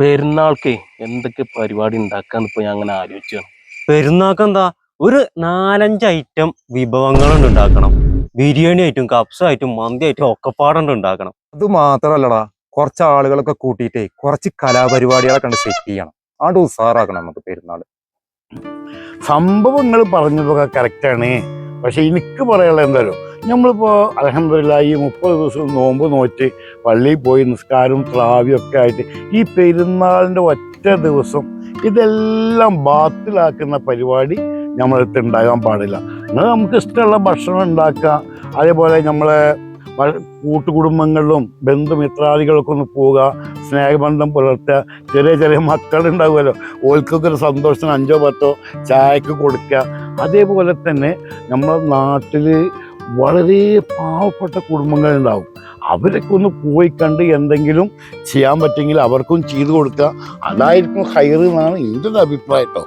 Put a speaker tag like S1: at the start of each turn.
S1: പെരുന്നാൾക്ക് എന്തൊക്കെ പരിപാടി ഉണ്ടാക്കാന്ന് ഇപ്പൊ ഞാൻ അങ്ങനെ ആലോചിച്ചാണ്.
S2: പെരുന്നാൾക്ക് എന്താ ഒരു നാലഞ്ച് ഐറ്റം വിഭവങ്ങളുണ്ട് ഉണ്ടാക്കണം. ബിരിയാണി ആയിട്ടും കപ്സ ആയിട്ടും മന്തി ആയിട്ടും ഒക്കെ പാടുണ്ട് ഉണ്ടാക്കണം.
S3: അത് മാത്രല്ലടാ കുറച്ച് ആളുകളൊക്കെ കൂട്ടിയിട്ടേ കുറച്ച് കലാപരിപാടികളൊക്കെ കണ്ട് സെറ്റ് ചെയ്യണം. ആണ്ട് ഉസാറാക്കണം നമുക്ക് പെരുന്നാൾ
S4: സംഭവങ്ങൾ പറഞ്ഞതൊക്കെ കറക്റ്റാണ് പക്ഷെ എനിക്ക് പറയാനുള്ള എന്തായാലും നമ്മളിപ്പോൾ അലഹമില്ല ഈ മുപ്പത് ദിവസം നോമ്പ് നോറ്റ് പള്ളിയിൽ പോയി നിസ്കാരവും ഒക്കെ ആയിട്ട് ഈ പെരുന്നാളിന്റെ ഒറ്റ ദിവസം ഇതെല്ലാം ബാത്തിലാക്കുന്ന പരിപാടി നമ്മളടുത്ത് ഉണ്ടാകാൻ പാടില്ല. എന്നാൽ നമുക്ക് ഇഷ്ടമുള്ള ഭക്ഷണം ഉണ്ടാക്കുക അതേപോലെ നമ്മളെ കൂട്ടുകുടുംബങ്ങളിലും ബന്ധുമിത്രാദികളൊക്കെ ഒന്ന് പോവുക സ്നേഹബന്ധം പുലർത്തുക. ചെറിയ ചെറിയ മക്കളുണ്ടാവുമല്ലോ. ഓൽക്കൊക്കെ ഒരു സന്തോഷത്തിന് അഞ്ചോ പത്തോ ചായക്ക് കൊടുക്കുക. അതേപോലെ തന്നെ നമ്മുടെ നാട്ടിൽ വളരെ പാവപ്പെട്ട കുടുംബങ്ങളുണ്ടാവും അവരൊക്കെ ഒന്ന് പോയി കണ്ട് എന്തെങ്കിലും ചെയ്യാൻ പറ്റുമെങ്കിൽ അവർക്കും ചെയ്തു കൊടുക്കുക. അതായിരിക്കും ഹയർ എന്നാണ് എന്റെ ഒരു അഭിപ്രായം കേട്ടോ.